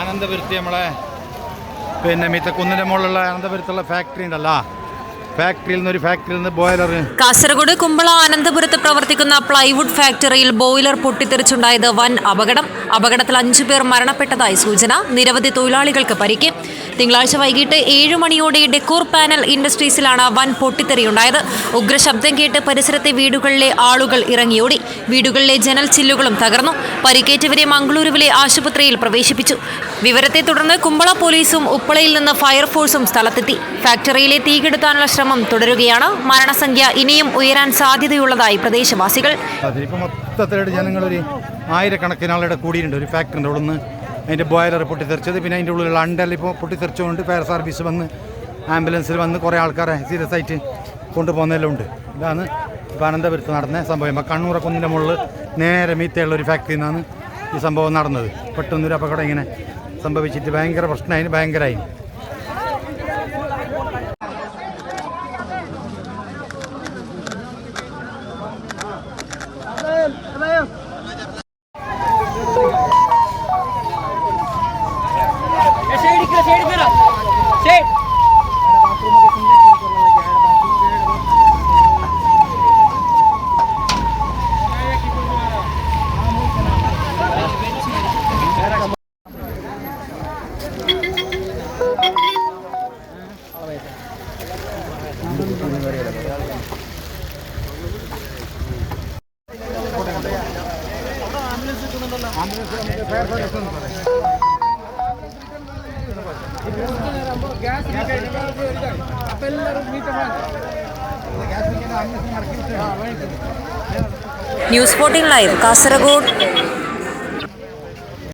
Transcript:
അനന്തപുരത്ത് നമ്മളെ പിന്നെ മിത്തക്കുന്നിന്റെ മുകളിലുള്ള അനന്തപുരത്തുള്ള ഫാക്ടറി ഉണ്ടല്ലോ. ഫാക്ടറിയിൽ നിന്ന് ഒരു ഫാക്ടറിയിൽ നിന്ന് ബോയിലർ കാസർഗോഡ് കുമ്പള അനന്തപുരത്ത് പ്രവർത്തിക്കുന്ന പ്ലൈവുഡ് ഫാക്ടറിയിൽ ബോയിലർ പൊട്ടിത്തെറിച്ചുണ്ടായത് വൻ അപകടം. അപകടത്തിൽ അഞ്ചു പേർ മരണപ്പെട്ടതായി സൂചന. നിരവധി തൊഴിലാളികൾക്ക് പരിക്ക്. തിങ്കളാഴ്ച വൈകിട്ട് ഏഴു മണിയോടെ ഡെക്കോർ പാനൽ ഇൻഡസ്ട്രീസിലാണ് വൻ പൊട്ടിത്തെറിയുണ്ടായത്. ഉഗ്രശബ്ദം കേട്ട് പരിസരത്തെ വീടുകളിലെ ആളുകൾ ഇറങ്ങിയോടി. വീടുകളിലെ ജനൽ ചില്ലുകളും തകർന്നു. പരിക്കേറ്റവരെ മംഗളൂരുവിലെ ആശുപത്രിയിൽ പ്രവേശിപ്പിച്ചു. വിവരത്തെ തുടർന്ന് കുമ്പള പോലീസും ഉപ്പളയിൽ നിന്ന് ഫയർഫോഴ്സും സ്ഥലത്തെത്തി. ഫാക്ടറിയിലെ തീകെടുത്താനുള്ള ശ്രമം തുടരുകയാണ്. മരണസംഖ്യ ഇനിയും ഉയരാൻ സാധ്യതയുള്ളതായി പ്രദേശവാസികൾ. മൊത്തത്തിലായിട്ട് ജനങ്ങളൊരു ആയിരക്കണക്കിന് ആളുടെ കൂടിയിട്ടുണ്ട്. ഒരു ഫാക്ടറിന്റെ ഉള്ളിൽ നിന്ന് അതിന്റെ ബോയിലർ പൊട്ടിത്തെറിച്ചത്. പിന്നെ അതിന്റെ ഉള്ളിലുള്ള അണ്ടെല്ലാം ഇപ്പോൾ പൊട്ടിത്തെറിച്ചുകൊണ്ട് ഫയർ സർവീസ് വന്ന് ആംബുലൻസിൽ വന്ന് കുറേ ആൾക്കാരെ സീരിയസ് ആയിട്ട് കൊണ്ടുപോകുന്നതെല്ലാം ഉണ്ട്. ഇതാണ് ഇപ്പോൾ അനന്തപുരത്ത് നടന്ന സംഭവം. ഇപ്പോൾ കണ്ണൂറക്കുന്നിന്റെ മുകളിൽ നേരെ മീത്തയുള്ള ഒരു ഫാക്ടറിയിൽ നിന്നാണ് ഈ സംഭവം നടന്നത്. പെട്ടെന്നൊരു അപകടം ഇങ്ങനെ സംഭവിച്ചിട്ട് ഭയങ്കര പ്രശ്നമായി ഭയങ്കരമായി. News fourteen live Kasaragod